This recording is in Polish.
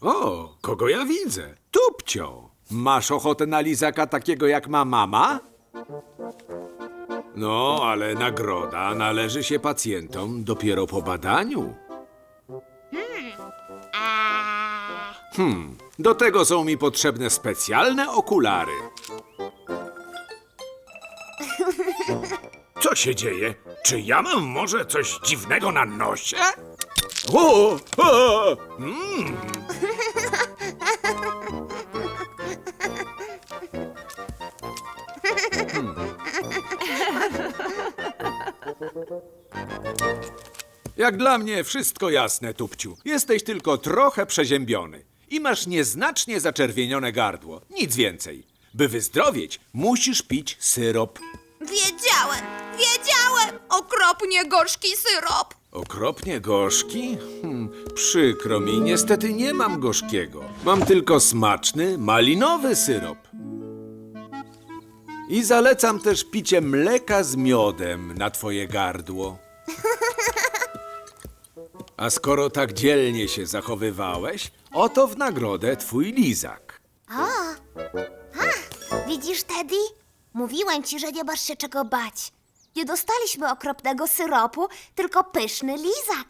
O, kogo ja widzę? Tupcio. Masz ochotę na lizaka takiego jak ma mama? No, ale nagroda należy się pacjentom dopiero po badaniu. Hmm, do tego są mi potrzebne specjalne okulary. Co się dzieje? Czy ja mam może coś dziwnego na nosie? O, o, Jak dla mnie wszystko jasne, Tupciu. Jesteś tylko trochę przeziębiony i masz nieznacznie zaczerwienione gardło. Nic więcej. By wyzdrowieć, musisz pić syrop. Wiedziałem, wiedziałem! Okropnie gorzki syrop! Okropnie gorzki? Hmm, przykro mi, niestety nie mam gorzkiego. Mam tylko smaczny, malinowy syrop. I zalecam też picie mleka z miodem na twoje gardło. A skoro tak dzielnie się zachowywałeś, oto w nagrodę twój lizak. Widzisz, Teddy? Mówiłem ci, że nie masz się czego bać. Nie dostaliśmy okropnego syropu, tylko pyszny lizak.